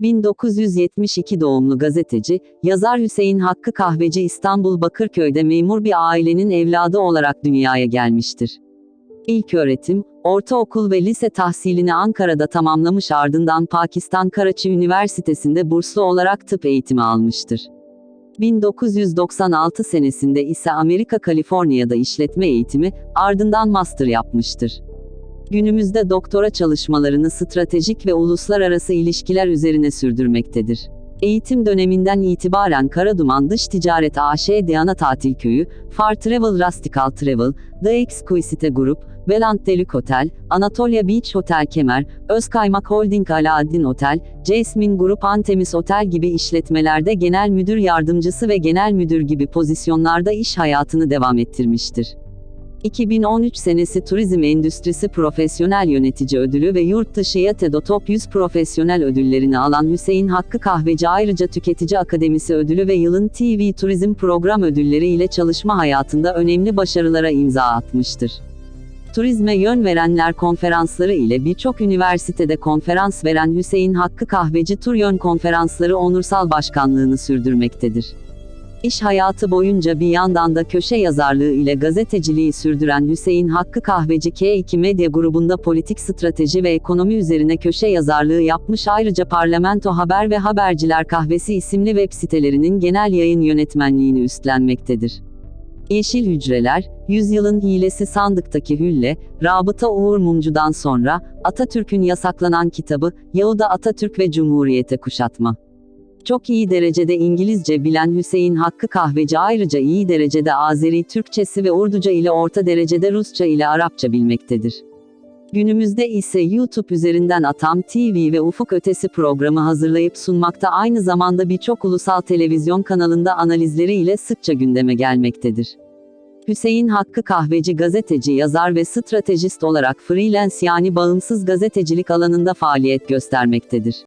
1972 doğumlu gazeteci, yazar Hüseyin Hakkı Kahveci İstanbul Bakırköy'de memur bir ailenin evladı olarak dünyaya gelmiştir. İlk öğretim, ortaokul ve lise tahsilini Ankara'da tamamlamış ardından Pakistan Karaçi Üniversitesi'nde burslu olarak tıp eğitimi almıştır. 1996 senesinde ise Amerika Kaliforniya'da işletme eğitimi, ardından master yapmıştır. Günümüzde doktora çalışmalarını stratejik ve uluslararası ilişkiler üzerine sürdürmektedir. Eğitim döneminden itibaren Karaduman Dış Ticaret AŞ Diana Tatil Köyü, Far Travel Rustical Travel, The Exquisite Group, Velant Deluxe Hotel, Anatolia Beach Hotel Kemer, Özkaymak Holding Alaaddin Otel, Jasmine Group Antemis Otel gibi işletmelerde genel müdür yardımcısı ve genel müdür gibi pozisyonlarda iş hayatını devam ettirmiştir. 2013 senesi Turizm Endüstrisi Profesyonel Yönetici Ödülü ve Yurtdışı YATEDO Top 100 Profesyonel ödüllerini alan Hüseyin Hakkı Kahveci ayrıca Tüketici Akademisi Ödülü ve Yılın TV Turizm Program Ödülleri ile çalışma hayatında önemli başarılara imza atmıştır. Turizme yön verenler konferansları ile birçok üniversitede konferans veren Hüseyin Hakkı Kahveci Tur Yön Konferansları onursal başkanlığını sürdürmektedir. İş hayatı boyunca bir yandan da köşe yazarlığı ile gazeteciliği sürdüren Hüseyin Hakkı Kahveci K2 Medya grubunda politik strateji ve ekonomi üzerine köşe yazarlığı yapmış ayrıca Parlamento Haber ve Haberciler Kahvesi isimli web sitelerinin genel yayın yönetmenliğini üstlenmektedir. Yeşil Hücreler, Yüzyılın Hilesi Sandıktaki Hülle, Rabıta Uğur Mumcu'dan sonra, Atatürk'ün yasaklanan kitabı, Yahuda Atatürk ve Cumhuriyete Kuşatma. Çok iyi derecede İngilizce bilen Hüseyin Hakkı Kahveci ayrıca iyi derecede Azeri Türkçesi ve Urduca ile orta derecede Rusça ile Arapça bilmektedir. Günümüzde ise YouTube üzerinden Atam TV ve Ufuk Ötesi programı hazırlayıp sunmakta aynı zamanda birçok ulusal televizyon kanalında analizleri ile sıkça gündeme gelmektedir. Hüseyin Hakkı Kahveci gazeteci, yazar ve stratejist olarak freelance yani bağımsız gazetecilik alanında faaliyet göstermektedir.